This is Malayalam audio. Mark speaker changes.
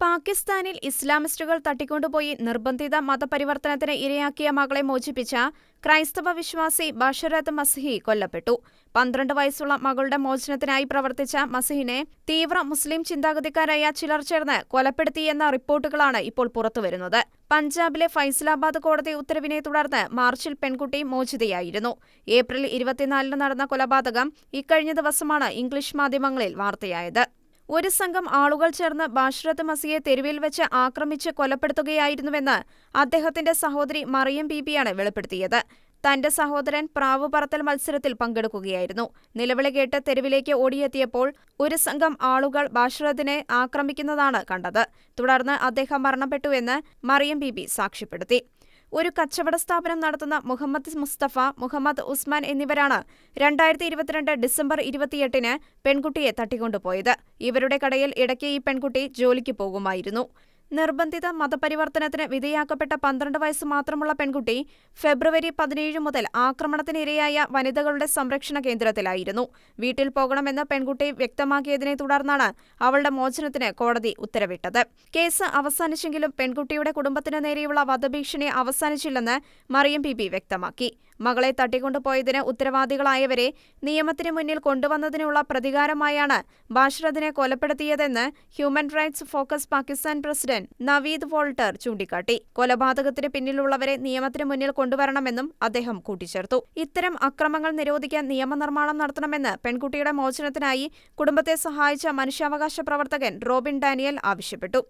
Speaker 1: പാകിസ്ഥാനിൽ ഇസ്ലാമിസ്റ്റുകൾ തട്ടിക്കൊണ്ടുപോയി നിർബന്ധിത മതപരിവർത്തനത്തിന് ഇരയാക്കിയ മകളെ മോചിപ്പിച്ച ക്രൈസ്തവ വിശ്വാസി ബഷറത്ത് മസിഹി കൊല്ലപ്പെട്ടു. പന്ത്രണ്ട് വയസ്സുള്ള മകളുടെ മോചനത്തിനായി പ്രവർത്തിച്ച മസിഹിനെ തീവ്ര മുസ്ലിം ചിന്താഗതിക്കാരായ ചിലർ ചേർന്ന് കൊലപ്പെടുത്തിയെന്ന റിപ്പോർട്ടുകളാണ് ഇപ്പോൾ പുറത്തുവരുന്നത്. പഞ്ചാബിലെ ഫൈസലാബാദ് കോടതി ഉത്തരവിനെ തുടർന്ന് മാർച്ചിൽ പെൺകുട്ടി മോചിതയായിരുന്നു. ഏപ്രിൽ ഇരുപത്തിനാലിന് നടന്ന കൊലപാതകം ഇക്കഴിഞ്ഞ ദിവസമാണ് ഇംഗ്ലീഷ് മാധ്യമങ്ങളിൽ വാർത്തയായത്. ഒരു സംഘം ആളുകൾ ചേർന്ന് ബാഷ്റത്ത് മസിയെ തെരുവിൽ വെച്ച് ആക്രമിച്ച് കൊലപ്പെടുത്തുകയായിരുന്നുവെന്ന് അദ്ദേഹത്തിന്റെ സഹോദരി മറിയം ബീബിയാണ് വെളിപ്പെടുത്തിയത്. തന്റെ സഹോദരൻ പ്രാവ് പറത്തൽ മത്സരത്തിൽ പങ്കെടുക്കുകയായിരുന്നു. നിലവിളി കേട്ട് തെരുവിലേക്ക് ഓടിയെത്തിയപ്പോൾ ഒരു സംഘം ആളുകൾ ബാഷ്റത്തിനെ ആക്രമിക്കുന്നതാണ് കണ്ടത്. തുടർന്ന് അദ്ദേഹം മരണപ്പെട്ടുവെന്ന് മറിയം ബീബി സാക്ഷ്യപ്പെടുത്തി. ഒരു കച്ചവട സ്ഥാപനം നടത്തുന്ന മുഹമ്മദ് മുസ്തഫ മുഹമ്മദ് ഉസ്മാൻ എന്നിവരാണ് രണ്ടായിരത്തി ഇരുപത്തിരണ്ട് ഡിസംബർ ഇരുപത്തിയെട്ടിന് പെൺകുട്ടിയെ തട്ടിക്കൊണ്ടുപോയത്. ഇവരുടെ കടയിൽ ഇടയ്ക്ക് ഈ പെൺകുട്ടി ജോലിക്ക് പോകുമായിരുന്നു. നിർബന്ധിത മതപരിവർത്തനത്തിന് വിധേയാക്കപ്പെട്ട പന്ത്രണ്ട് വയസ്സ് മാത്രമുള്ള പെൺകുട്ടി ഫെബ്രുവരി പതിനേഴ് മുതൽ ആക്രമണത്തിനിരയായ വനിതകളുടെ സംരക്ഷണ കേന്ദ്രത്തിലായിരുന്നു. വീട്ടിൽ പോകണമെന്ന് പെൺകുട്ടി വ്യക്തമാക്കിയതിനെ തുടർന്നാണ് അവളുടെ മോചനത്തിന് കോടതി ഉത്തരവിട്ടത്. കേസ് അവസാനിച്ചെങ്കിലും പെൺകുട്ടിയുടെ കുടുംബത്തിന് നേരെയുള്ള വധഭീഷണി അവസാനിച്ചില്ലെന്ന് മറിയം ബി വ്യക്തമാക്കി. മകളെ തട്ടിക്കൊണ്ടുപോയതിന് ഉത്തരവാദികളായവരെ നിയമത്തിന് മുന്നിൽ കൊണ്ടുവന്നതിനുള്ള പ്രതികാരമായാണ് ബാഷ്റദിനെ കൊലപ്പെടുത്തിയതെന്ന് human rights focus Pakistan president Naveed Walter ചൂണ്ടിക്കാട്ടി. കൊലപാതകത്തിന് പിന്നിലുള്ളവരെ നിയമത്തിന് മുന്നിൽ കൊണ്ടുവരണമെന്നും അദ്ദേഹം കൂട്ടിച്ചേർത്തു. ഇത്തരം അക്രമങ്ങൾ നിരോധിക്കാൻ നിയമനിർമ്മാണം നടത്തണമെന്ന് പെൺകുട്ടിയുടെ മോചനത്തിനായി കുടുംബത്തെ സഹായിച്ച മനുഷ്യാവകാശ പ്രവർത്തകൻ റോബിൻ ഡാനിയൽ ആവശ്യപ്പെട്ടു.